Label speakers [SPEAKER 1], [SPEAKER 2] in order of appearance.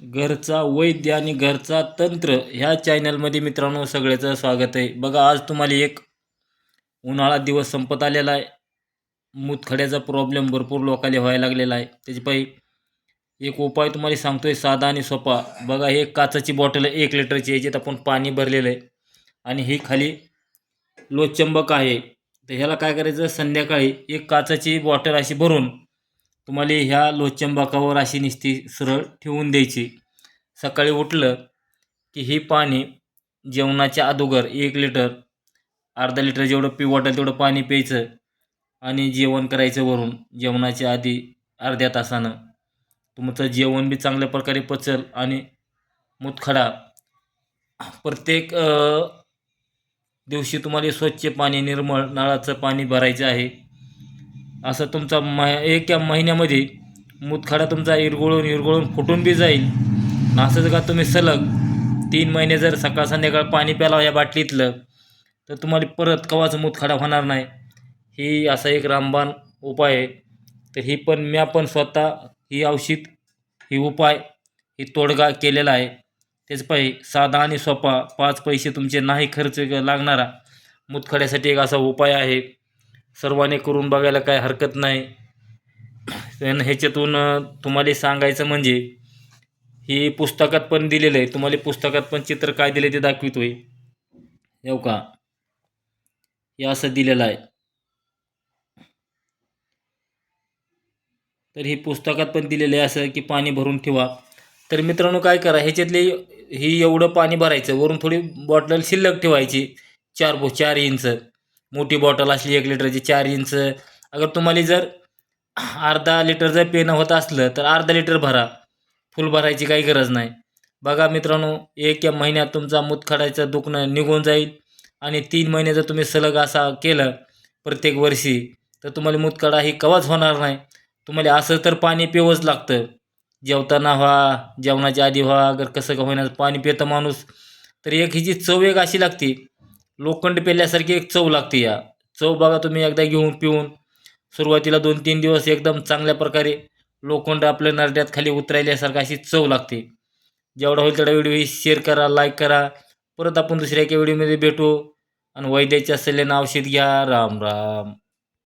[SPEAKER 1] घरचा वैद्य आणि घरचा तंत्र ह्या चॅनलमध्ये मित्रांनो सगळ्याचं स्वागत आहे. बघा आज तुम्हाला एक उन्हाळा दिवस संपत आलेला आहे. मूतखड्याचा प्रॉब्लेम भरपूर लोकांना व्हायला लागलेला आहे. त्याची पायी एक उपाय तुम्हाला सांगतोय साधा आणि सोपा. बघा हे काचाची बॉटल आहे एक लिटरची याच्यात आपण पाणी भरलेलं आहे. आणि ही खाली लोचंबक आहे. तर ह्याला काय करायचं? संध्याकाळी एक काचाची बॉटल अशी भरून तुम्हाला ह्या लोचंबाकावर अशी निस्ती सरळ ठेवून द्यायची. सकाळी उठलं की ही पाणी जेवणाच्या अगोदर एक लिटर अर्धा लिटर जेवढं पिऊ वाटेल तेवढं पाणी प्यायचं आणि जेवण करायचं वरून जेवणाच्या आधी अर्ध्या तासानं. तुमचं जेवण बी चांगल्या प्रकारे पचल आणि मुतखडा. प्रत्येक दिवशी तुम्हाला स्वच्छ पाणी निर्मळ नळाचं पाणी भरायचं आहे. असं तुमचा म एका महिन्यामध्ये मुतखडा तुमचा इरगुळून इरगुळून फुटून बी जाईल. असं असंच का तुम्ही सलग तीन महिने जर सकाळ संध्याकाळ पाणी प्याला या बाटलीतलं तर तुम्हाला परत कवाच मुतखडा होणार नाही. ही असा एक रामबाण उपाय आहे. तर ही पण म्या पण स्वतः ही औषध ही उपाय ही तोडगा केलेला आहे. तेच पाहि साधा आणि सोपा पाच पैसे तुमचे नाही खर्च लागणारा मुतखड्यासाठी एक असा उपाय आहे. सर्वांनी करून बघायला काय हरकत नाही. पण ह्याच्यातून तुम्हाला सांगायचं म्हणजे ही पुस्तकात पण दिलेलं आहे. तुम्हाला पुस्तकात पण चित्र काय दिले ते दाखवितो आहे येऊ का? हे असं दिलेलं आहे. तर ही पुस्तकात पण दिलेलं आहे असं की पाणी भरून ठेवा. तर मित्रांनो काय करा ह्याच्यातले ही एवढं पाणी भरायचं. वरून थोडी बॉटल शिल्लक ठेवायची. चार बो चार इंच. मोठी बॉटल असली एक लिटरची चार इंच. अगर तुम्हाला जर अर्धा लिटर जर पेनं होत असलं तर अर्धा लिटर भरा. फुल भरायची काही गरज नाही. बघा मित्रांनो एक या महिन्यात तुमचा मुतखडाचं दुखणं निघून जाईल आणि तीन महिने जर तुम्ही सलग असा केलं प्रत्येक वर्षी तर तुम्हाला मुतखडा ही कवाच होणार नाही. तुम्हाला असं तर पाणी पिवंच लागतं. जेवताना व्हा जेवणाच्या आधी व्हा अगर कसं का होईना पाणी पितं माणूस तर एक हिची चव एक अशी लागते. लोखंड पेल्यासारखी एक चव लागते या. चव बघा तुम्ही एकदा घेऊन पिऊन. सुरुवातीला दोन तीन दिवस एकदम चांगल्या प्रकारे लोखंड आपल्या नरड्यात खाली उतरायल्यासारखं अशी चव लागते. जेवढा होईल तेवढा व्हिडिओ शेअर करा लाईक करा. परत आपण दुसऱ्या एका व्हिडिओमध्ये भेटू. आणि वैद्याच्या सल्ल्यानं औषध घ्या. राम राम.